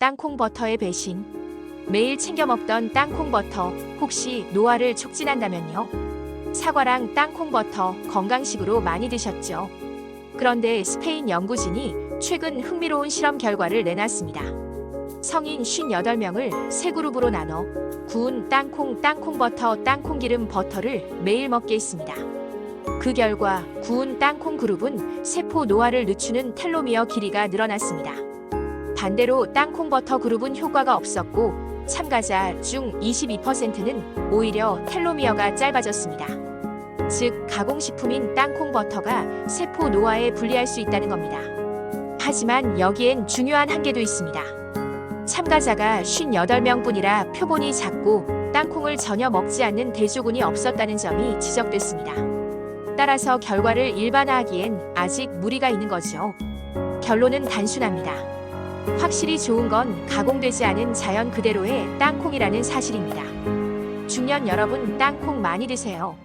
땅콩 버터의 배신. 매일 챙겨 먹던 땅콩 버터 혹시 노화를 촉진한다면요? 사과랑 땅콩 버터 건강식으로 많이 드셨죠? 그런데 스페인 연구진이 최근 흥미로운 실험 결과를 내놨습니다. 성인 58명을 세 그룹으로 나눠 구운 땅콩, 땅콩 버터, 땅콩 기름 버터를 매일 먹게 했습니다. 그 결과 구운 땅콩 그룹은 세포 노화를 늦추는 텔로미어 길이가 늘어났습니다. 반대로 땅콩 버터 그룹은 효과가 없었고 참가자 중 22%는 오히려 텔로미어가 짧아졌습니다. 즉 가공식품인 땅콩 버터가 세포 노화에 불리할 수 있다는 겁니다. 하지만 여기엔 중요한 한계도 있습니다. 참가자가 58명뿐이라 표본이 작고 땅콩을 전혀 먹지 않는 대조군이 없었다는 점이 지적됐습니다. 따라서 결과를 일반화하기엔 아직 무리가 있는 거죠. 결론은 단순합니다. 확실히 좋은 건 가공되지 않은 자연 그대로의 땅콩이라는 사실입니다. 중년 여러분 땅콩 많이 드세요.